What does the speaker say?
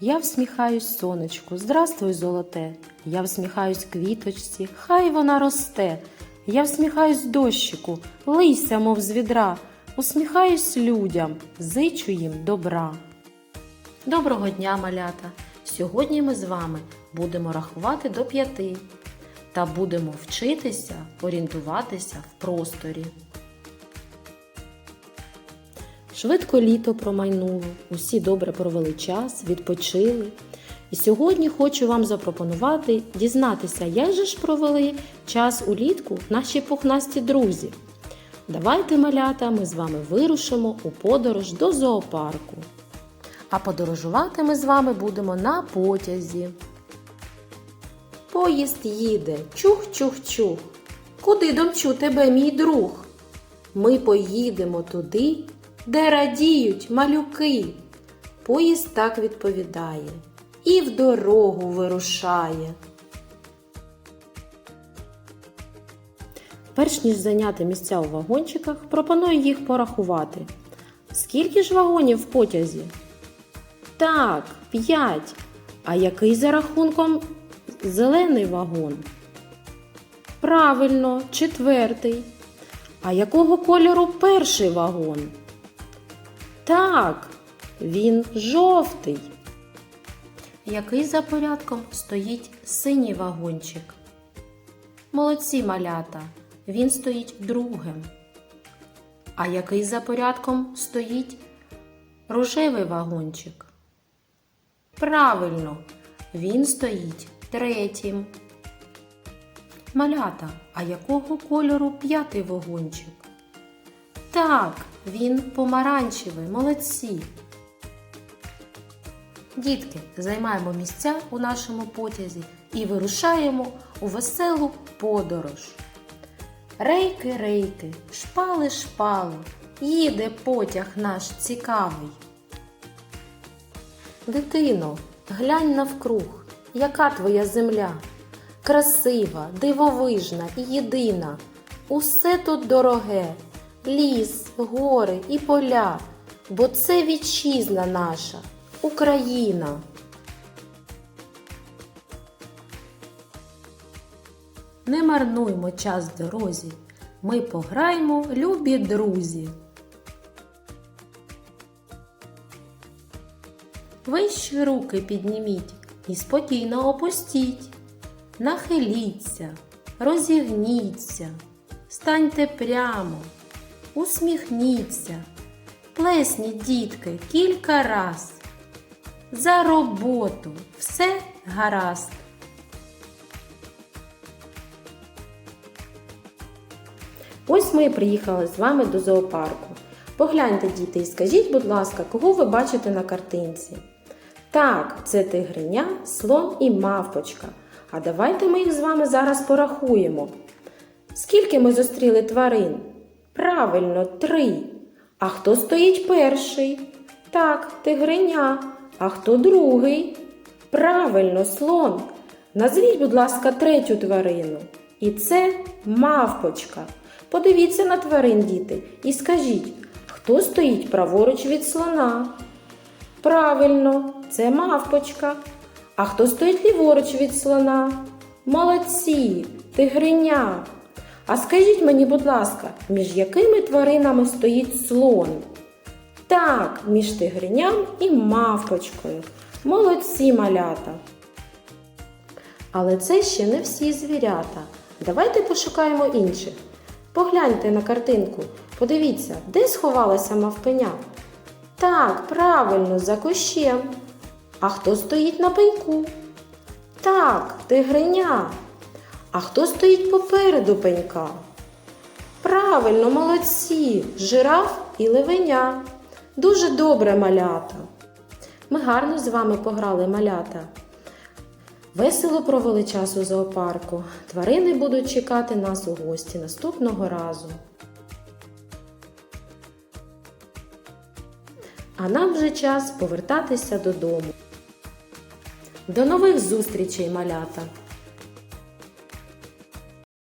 Я всміхаюсь сонечку, здравствуй, золоте. Я всміхаюсь квіточці, хай вона росте. Я всміхаюсь дощику, лийся, мов з відра. Усміхаюсь людям, зичу їм добра. Доброго дня, малята! Сьогодні ми з вами будемо рахувати до п'яти та будемо вчитися орієнтуватися в просторі. Швидко літо промайнуло, усі добре провели час, відпочили. І сьогодні хочу вам запропонувати дізнатися, як же ж провели час улітку наші пухнасті друзі. Давайте, малята, ми з вами вирушимо у подорож до зоопарку. А подорожувати ми з вами будемо на потязі. Поїзд їде, чух-чух-чух. Куди домчу тебе, мій друг? Ми поїдемо туди, де радіють малюки. Поїзд так відповідає і в дорогу вирушає. Перш ніж зайняти місця у вагончиках, пропоную їх порахувати. Скільки ж вагонів в потязі? Так, п'ять. А який за рахунком зелений вагон? Правильно, четвертий. А якого кольору перший вагон? Так, він жовтий. Який за порядком стоїть синій вагончик? Молодці малята, він стоїть другим. А який за порядком стоїть рожевий вагончик? Правильно, він стоїть третім. Малята, а якого кольору п'ятий вагончик? Так, він помаранчевий, молодці. Дітки, займаємо місця у нашому потязі і вирушаємо у веселу подорож. Рейки, рейки, шпали, шпали, їде потяг наш цікавий. Дитино, глянь навкруг, яка твоя земля, красива, дивовижна і єдина. Усе тут дороге, ліс, гори і поля, бо це вітчизна наша, Україна. Не марнуймо час в дорозі, ми пограємо, любі друзі. Вищі руки підніміть і спокійно опустіть. Нахиліться, розігніться, станьте прямо, усміхніться, плесніть, дітки, кілька раз. За роботу все гаразд. Ось ми і приїхали з вами до зоопарку. Погляньте, діти, і скажіть, будь ласка, кого ви бачите на картинці? Так, це тигриня, слон і мавпочка. А давайте ми їх з вами зараз порахуємо. Скільки ми зустріли тварин? Правильно, три. А хто стоїть перший? Так, тигриня. А хто другий? Правильно, слон. Назвіть, будь ласка, третю тварину. І це мавпочка. Подивіться на тварин, діти, і скажіть, хто стоїть праворуч від слона? Правильно, це мавпочка. А хто стоїть ліворуч від слона? Молодці, тигриня. А скажіть мені, будь ласка, між якими тваринами стоїть слон? Так, між тигриням і мавпочкою. Молодці малята. Але це ще не всі звірята. Давайте пошукаємо інших. Погляньте на картинку. Подивіться, де сховалася мавпеня? Так, правильно, за кущем. А хто стоїть на пеньку? Так, тигриня. А хто стоїть попереду пенька? Правильно, молодці, жираф і левеня. Дуже добре малята. Ми гарно з вами пограли малята. Весело провели час у зоопарку. Тварини будуть чекати нас у гості наступного разу. А нам вже час повертатися додому. До нових зустрічей, малята!